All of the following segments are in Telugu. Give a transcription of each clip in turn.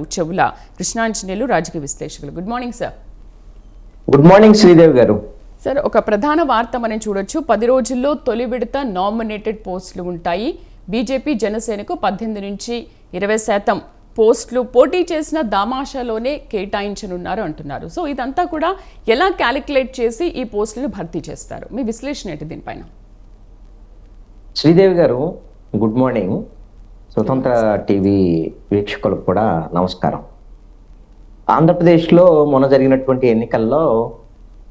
చెవుల కృష్ణాంజనేయులు రాజకీయ విశ్లేషకులు. Good morning sir good morning Sridevi garu. Sir ఒక ప్రధాన వార్త మనం చూడొచ్చు. పది రోజుల్లో తొలి విడత నామినేటెడ్ పోస్టులు ఉంటాయి. బీజేపీ జనసేనకు పద్దెనిమిది నుంచి ఇరవై శాతం పోస్టులు పోటీ చేసిన దామాషాలోనే కేటాయించనున్నారు అంటున్నారు. సో ఇదంతా కూడా ఎలా క్యాలిక్యులేట్ చేసి ఈ పోస్టులను భర్తీ చేస్తారు? మీ విశ్లేషణ ఏంటి దీనిపైన? శ్రీదేవి గారు గుడ్ మార్నింగ్ స్వతంత్ర టీవీ వీక్షకులకు కూడా నమస్కారం. ఆంధ్రప్రదేశ్లో మొన్న జరిగినటువంటి ఎన్నికల్లో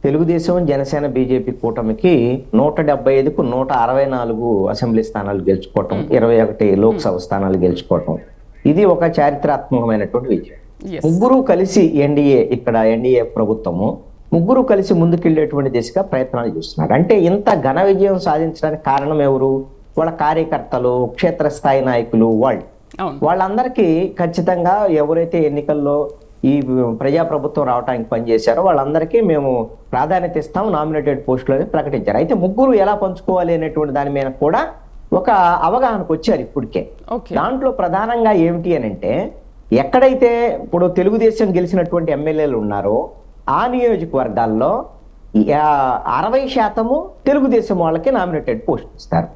తెలుగుదేశం జనసేన బీజేపీ కూటమికి నూట డెబ్బై ఐదుకు నూట అరవై నాలుగు అసెంబ్లీ స్థానాలు గెలుచుకోవటం ఇరవై ఒకటి లోక్సభ స్థానాలు గెలుచుకోవటం. ఇది ఒక చారిత్రాత్మకమైనటువంటి విజయం. ముగ్గురు కలిసి ఎన్డీఏ ఇక్కడ ఎన్డీఏ ప్రభుత్వము ముగ్గురు కలిసి ముందుకెళ్ళేటువంటి దిశగా ప్రయత్నాలు చేస్తున్నారు. అంటే ఇంత ఘన విజయం సాధించడానికి కారణం ఎవరు? వాళ్ళ కార్యకర్తలు క్షేత్రస్థాయి నాయకులు వాళ్ళు. వాళ్ళందరికీ ఖచ్చితంగా ఎవరైతే ఎన్నికల్లో ఈ ప్రజాప్రభుత్వం రావడానికి పనిచేశారో వాళ్ళందరికీ మేము ప్రాధాన్యత ఇస్తాం నామినేటెడ్ పోస్టులని ప్రకటించారు. అయితే ముగ్గురు ఎలా పంచుకోవాలి అనేటువంటి దాని మీద కూడా ఒక అవగాహనకు వచ్చారు ఇప్పటికే. దాంట్లో ప్రధానంగా ఏమిటి అని అంటే ఎక్కడైతే ఇప్పుడు తెలుగుదేశం గెలిచినటువంటి ఎమ్మెల్యేలు ఉన్నారో ఆ నియోజకవర్గాల్లో అరవై శాతము తెలుగుదేశం వాళ్ళకి నామినేటెడ్ పోస్ట్ ఇస్తారు.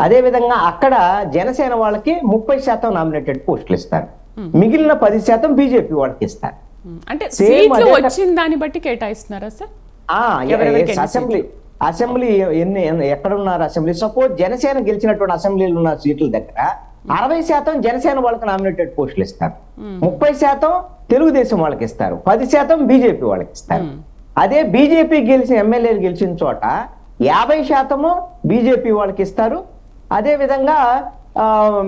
అదే విధంగా అక్కడ జనసేన వాళ్ళకి ముప్పై శాతం నామినేటెడ్ పోస్టులు ఇస్తారు. మిగిలిన పది శాతం బీజేపీ వాళ్ళకి ఇస్తారు. అంటే సీట్లు వచ్చిన దాన్ని బట్టి కేటాయిస్తున్నారా సార్? అసెంబ్లీ అసెంబ్లీ ఎన్ని- ఎక్కడ ఉన్నారు అసెంబ్లీ? సపోజ్ జనసేన గెలిచినటువంటి అసెంబ్లీలు ఉన్న సీట్ల దగ్గర అరవై శాతం జనసేన వాళ్ళకి నామినేటెడ్ పోస్టులు ఇస్తారు. ముప్పై శాతం తెలుగుదేశం వాళ్ళకి ఇస్తారు. పది శాతం బీజేపీ వాళ్ళకి ఇస్తారు. అదే బీజేపీ గెలిచిన ఎమ్మెల్యేలు గెలిచిన చోట యాభై శాతము బీజేపీ వాళ్ళకి ఇస్తారు. అదే విధంగా ఆ,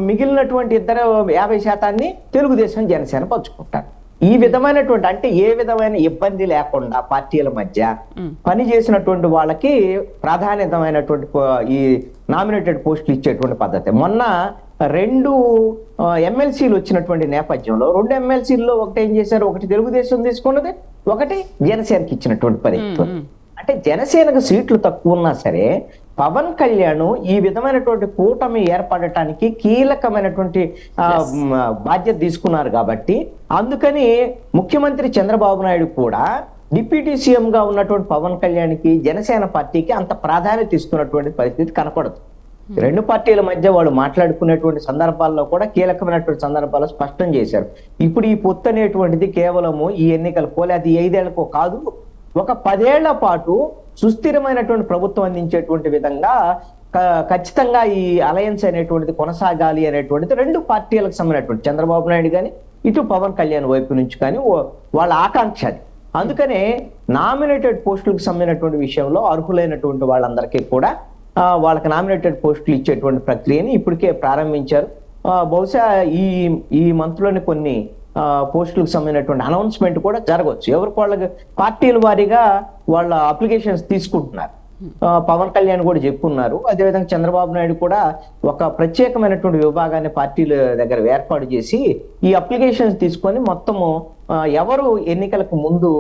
మిగిలినటువంటి ఇద్దరు యాభై శాతాన్ని తెలుగుదేశం జనసేన పంచుకుంటారు. ఈ విధమైనటువంటి అంటే ఏ విధమైన ఇబ్బంది లేకుండా పార్టీల మధ్య పని చేసినటువంటి వాళ్ళకి ప్రాధాన్యతమైనటువంటి ఈ నామినేటెడ్ పోస్టులు ఇచ్చేటువంటి పద్ధతి. మొన్న రెండు ఎమ్మెల్సీలు వచ్చినటువంటి నేపథ్యంలో రెండు ఎమ్మెల్సీల్లో ఒకటి ఏం చేశారు? ఒకటి తెలుగుదేశం తీసుకున్నది ఒకటి జనసేనకి ఇచ్చినటువంటి పరిస్థితి. అంటే జనసేనకు సీట్లు తక్కువ ఉన్నా సరే పవన్ కళ్యాణ్ ఈ విధమైనటువంటి కూటమి ఏర్పడటానికి కీలకమైనటువంటి బాధ్యత తీసుకున్నారు కాబట్టి అందుకని ముఖ్యమంత్రి చంద్రబాబు నాయుడు కూడా డిప్యూటీ సీఎం గా ఉన్నటువంటి పవన్ కళ్యాణ్కి జనసేన పార్టీకి అంత ప్రాధాన్యత ఇస్తున్నటువంటి పరిస్థితి కనపడదు. రెండు పార్టీల మధ్య వాళ్ళు మాట్లాడుకునేటువంటి సందర్భాల్లో కూడా కీలకమైనటువంటి సందర్భాల్లో స్పష్టం చేశారు. ఇప్పుడు ఈ పొత్తు అనేటువంటిది కేవలము ఈ ఎన్నికల పోలే అది ఐదేళ్ళకో కాదు ఒక పదేళ్ళ పాటు సుస్థిరమైనటువంటి ప్రభుత్వం అందించేటువంటి విధంగా ఖచ్చితంగా ఈ అలయన్స్ అనేటువంటిది కొనసాగాలి అనేటువంటిది రెండు పార్టీలకు సంబంధించినటువంటి చంద్రబాబు నాయుడు కానీ ఇటు పవన్ కళ్యాణ్ వైపు నుంచి కానీ వాళ్ళ ఆకాంక్ష అది. అందుకనే నామినేటెడ్ పోస్టులకు సంబంధించినటువంటి విషయంలో అర్హులైనటువంటి వాళ్ళందరికీ కూడా వాళ్ళకి నామినేటెడ్ పోస్టులు ఇచ్చేటువంటి ప్రక్రియని ఇప్పటికే ప్రారంభించారు. బహుశా ఈ ఈ మంత్లోని కొన్ని పోస్టులకు సంబంధించినటువంటి అనౌన్స్మెంట్ కూడా జరగవచ్చు. ఎవరికి వాళ్ళకి పార్టీల వారీగా వాళ్ళ అప్లికేషన్స్ తీసుకుంటున్నారు. పవన్ కళ్యాణ్ కూడా చెప్పున్నారు. అదేవిధంగా చంద్రబాబు నాయుడు కూడా ఒక ప్రత్యేకమైనటువంటి విభాగాన్ని పార్టీల దగ్గర ఏర్పాటు చేసి ఈ అప్లికేషన్స్ తీసుకొని మొత్తము ఎవరు ఎన్నికలకు ముందు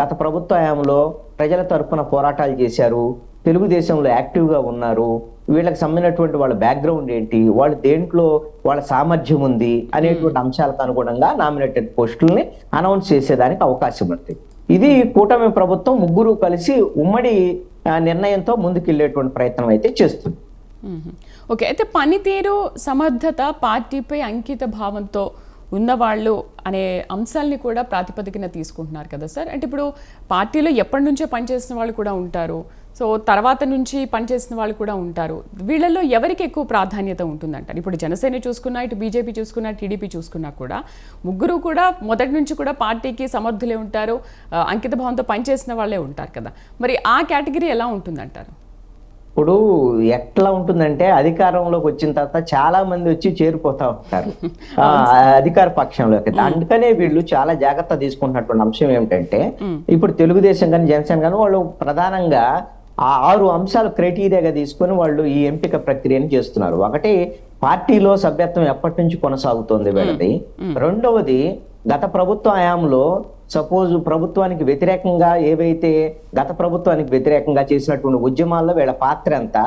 గత ప్రభుత్వ హయాంలో ప్రజల తరఫున పోరాటాలు చేశారు తెలుగుదేశంలో యాక్టివ్గా ఉన్నారు వీళ్ళకి సంబంధించినటువంటి వాళ్ళ బ్యాక్గ్రౌండ్ ఏంటి? వాళ్ళు దేంట్లో వాళ్ళ సామర్థ్యం ఉంది అనేటువంటి అంశాలకు అనుగుణంగా నామినేటెడ్ పోస్టుల్ని అనౌన్స్ చేసేదానికి అవకాశం ఉంది. ఇది కూటమి ప్రభుత్వం ముగ్గురు కలిసి ఉమ్మడి నిర్ణయంతో ముందుకెళ్ళేటువంటి ప్రయత్నం అయితే చేస్తుంది. ఓకే అయితే పనితీరు సమర్థత పార్టీపై అంకిత భావంతో ఉన్నవాళ్ళు అనే అంశాలని కూడా ప్రాతిపదికన తీసుకుంటున్నారు కదా సార్? అంటే ఇప్పుడు పార్టీలో ఎప్పటి నుంచో పనిచేసిన వాళ్ళు కూడా ఉంటారు. సో తర్వాత నుంచి పనిచేసిన వాళ్ళు కూడా ఉంటారు. వీళ్ళల్లో ఎవరికి ఎక్కువ ప్రాధాన్యత ఉంటుందంటారు? ఇప్పుడు జనసేన చూసుకున్నా ఇటు బీజేపీ చూసుకున్నా టీడీపీ చూసుకున్నా కూడా ముగ్గురు కూడా మొదటి నుంచి కూడా పార్టీకి సమర్థులే ఉంటారు. అంకిత భావంతో పనిచేసిన వాళ్ళే ఉంటారు కదా. మరి ఆ కేటగిరీ ఎలా ఉంటుందంటారు? ఇప్పుడు ఎట్లా ఉంటుందంటే అధికారంలోకి వచ్చిన తర్వాత చాలా మంది వచ్చి చేరిపోతా ఉంటారు. ఆ, అధికార పక్షంలోకి అందుకనే వీళ్ళు చాలా జాగ్రత్త తీసుకుంటున్నటువంటి అంశం ఏమిటంటే ఇప్పుడు తెలుగుదేశం కానీ జనసేన కానీ వాళ్ళు ప్రధానంగా ఆ ఆరు అంశాలు క్రైటీరియాగా తీసుకొని వాళ్ళు ఈ ఎంపిక ప్రక్రియను చేస్తున్నారు. ఒకటి పార్టీలో సభ్యత్వం ఎప్పటి నుంచి కొనసాగుతోంది వీళ్ళది? రెండవది గత ప్రభుత్వ హయాంలో సపోజ్ ప్రభుత్వానికి వ్యతిరేకంగా ఏవైతే గత ప్రభుత్వానికి వ్యతిరేకంగా చేసినటువంటి ఉద్యమాల్లో వీళ్ళ పాత్ర ఎంత?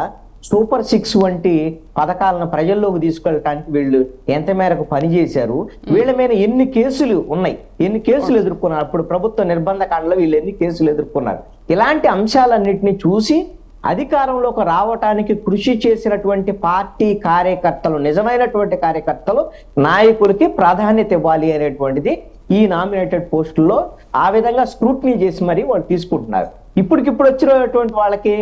సూపర్ సిక్స్ వంటి పథకాలను ప్రజల్లోకి తీసుకెళ్ళడానికి వీళ్ళు ఎంత మేరకు పనిచేశారు వీళ్ళ మీద ఎన్ని కేసులు ఉన్నాయి? ఎన్ని కేసులు ఎదుర్కొన్నారు? అప్పుడు ప్రభుత్వ నిర్బంధ కాండలో వీళ్ళు ఎన్ని కేసులు ఎదుర్కొన్నారు? ఇలాంటి అంశాలన్నింటినీ చూసి అధికారంలోకి రావటానికి కృషి చేసినటువంటి పార్టీ కార్యకర్తలు నిజమైనటువంటి కార్యకర్తలు నాయకులకి ప్రాధాన్యత ఇవ్వాలి అనేటువంటిది ఈ నామినేటెడ్ పోస్టుల్లో ఆ విధంగా స్క్రూట్నీ చేసి మరి వాళ్ళు తీసుకుంటున్నారు. ఇప్పటికిప్పుడు వచ్చినటువంటి వాళ్ళకి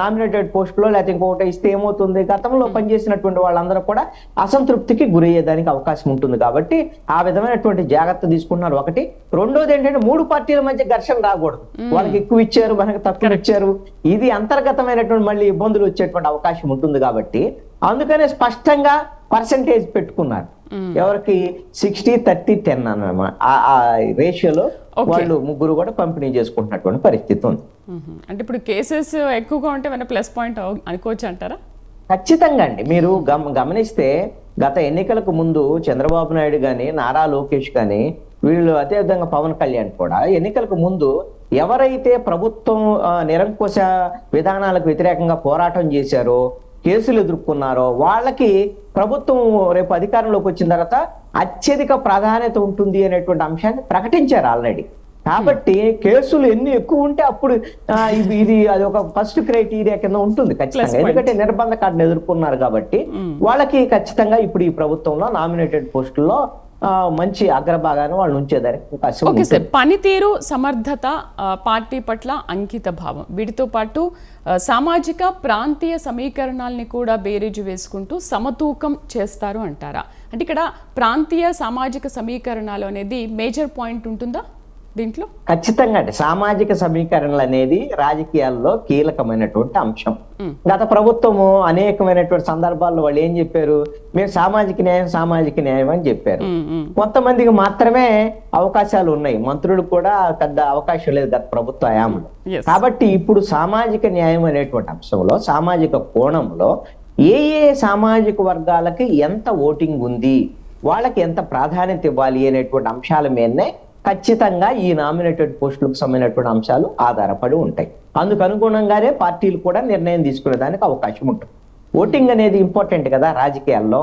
నామినేటెడ్ పోస్టులో లేకపోతే ఇంకొకటి ఇస్తే ఏమవుతుంది? గతంలో పనిచేసినటువంటి వాళ్ళందరూ కూడా అసంతృప్తికి గురయ్యేదానికి అవకాశం ఉంటుంది కాబట్టి ఆ విధమైనటువంటి జాగ్రత్త తీసుకుంటున్నారు ఒకటి. రెండోది ఏంటంటే మూడు పార్టీల మధ్య ఘర్షణ రాకూడదు. వాళ్ళకి ఎక్కువ ఇచ్చారు మనకి తక్కువ ఇచ్చారు. ఇది అంతర్గతమైనటువంటి మళ్ళీ ఇబ్బందులు వచ్చేటువంటి అవకాశం ఉంటుంది కాబట్టి అందుకనే స్పష్టంగా పర్సంటేజ్ పెట్టుకున్నారు. ఎవరికి సిక్స్టీ థర్టీ టెన్ అన్నమాట. ఆ- రేషియోలో. వాళ్ళు ముగ్గురు కూడా పంపిణీ చేసుకుంటున్నటువంటి పరిస్థితి ఉంది. మ్మ్. అంటే ఇప్పుడు కేసెస్ ఎక్కువగా ఉంటే ప్లస్ పాయింట్ అనుకోవచ్చు అంటారా? ఖచ్చితంగా అండి. మీరు గమ గమనిస్తే గత ఎన్నికలకు ముందు చంద్రబాబు నాయుడు గాని నారా లోకేష్ గాని వీళ్ళు అదేవిధంగా పవన్ కళ్యాణ్ కూడా ఎన్నికలకు ముందు ఎవరైతే ప్రభుత్వం నిరంకుశ విధానాలకు వ్యతిరేకంగా పోరాటం చేశారో కేసులు ఎదుర్కొన్నారో వాళ్ళకి ప్రభుత్వం రేపు అధికారంలోకి వచ్చిన తర్వాత అత్యధిక ప్రాధాన్యత ఉంటుంది అనేటువంటి అంశాన్ని ప్రకటించారు ఆల్రెడీ. కాబట్టి కేసులు ఎన్ని ఎక్కువ ఉంటే అప్పుడు ఇది ఇది అది ఒక ఫస్ట్ క్రైటీరియా కింద ఉంటుంది ఖచ్చితంగా. ఎందుకంటే నిర్బంధ కార్డును ఎదుర్కొన్నారు కాబట్టి వాళ్ళకి ఖచ్చితంగా ఇప్పుడు ఈ ప్రభుత్వంలో నామినేటెడ్ పోస్టుల్లో మంచి అగ్రభాగాన్ని వాళ్ళు ఉంచేదానికి అవకాశం ఓకే సార్. పనితీరు సమర్థత పార్టీ పట్ల అంకిత భావం. వీటితో పాటు సామాజిక ప్రాంతీయ సమీకరణాలని కూడా బేరీజు వేసుకుంటూ సమతూకం చేస్తారు అంటారా? అంటే ఇక్కడ ప్రాంతీయ సామాజిక సమీకరణాలు అనేది మేజర్ పాయింట్ ఉంటుందా? దీంట్లో? ఖచ్చితంగా అండి. సామాజిక సమీకరణలు అనేది రాజకీయాల్లో కీలకమైనటువంటి అంశం. గత ప్రభుత్వము అనేకమైనటువంటి సందర్భాల్లో వాళ్ళు ఏం చెప్పారు? మేము సామాజిక న్యాయం సామాజిక న్యాయం అని చెప్పారు. కొంతమందికి మాత్రమే అవకాశాలు ఉన్నాయి. మంత్రులకు కూడా పెద్ద అవకాశం లేదు గత ప్రభుత్వ హయాంలో. కాబట్టి ఇప్పుడు సామాజిక న్యాయం అనేటువంటి అంశంలో సామాజిక కోణంలో ఏ ఏ సామాజిక వర్గాలకి ఎంత ఓటింగ్ ఉంది? వాళ్ళకి ఎంత ప్రాధాన్యత ఇవ్వాలి అనేటువంటి అంశాల మీదనే ఖచ్చితంగా ఈ నామినేటెడ్ పోస్టులకు సంబంధించినటువంటి అంశాలు ఆధారపడి ఉంటాయి. అందుకు అనుగుణంగానే పార్టీలు కూడా నిర్ణయం తీసుకునేదానికి అవకాశం ఉంటుంది. ఓటింగ్ అనేది ఇంపార్టెంట్ కదా రాజకీయాల్లో.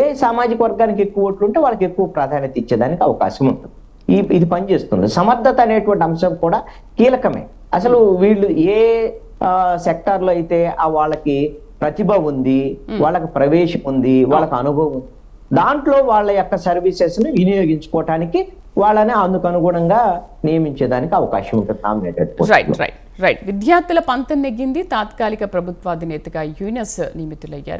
ఏ సామాజిక వర్గానికి ఎక్కువ ఓట్లు ఉంటే వాళ్ళకి ఎక్కువ ప్రాధాన్యత ఇచ్చేదానికి అవకాశం ఉంటుంది. ఈ ఇది పనిచేస్తుంది. సమర్థత అనేటువంటి అంశం కూడా కీలకమే. అసలు వీళ్ళు ఏ సెక్టార్లో అయితే ఆ వాళ్ళకి ప్రతిభ ఉంది వాళ్ళకి ప్రవేశం ఉంది వాళ్ళకి అనుభవం ఉంది దాంట్లో వాళ్ళ యొక్క సర్వీసెస్ని వినియోగించుకోవటానికి వాళ్ళని అందుకు అనుగుణంగా నియమించేదానికి అవకాశం ఉంటుంది నామినేటెడ్ రైట్ రైట్ రైట్ విద్యార్థుల పంతం నెగ్గింది తాత్కాలిక ప్రభుత్వాధినేతగా యూనస్ నియమితులయ్యారు.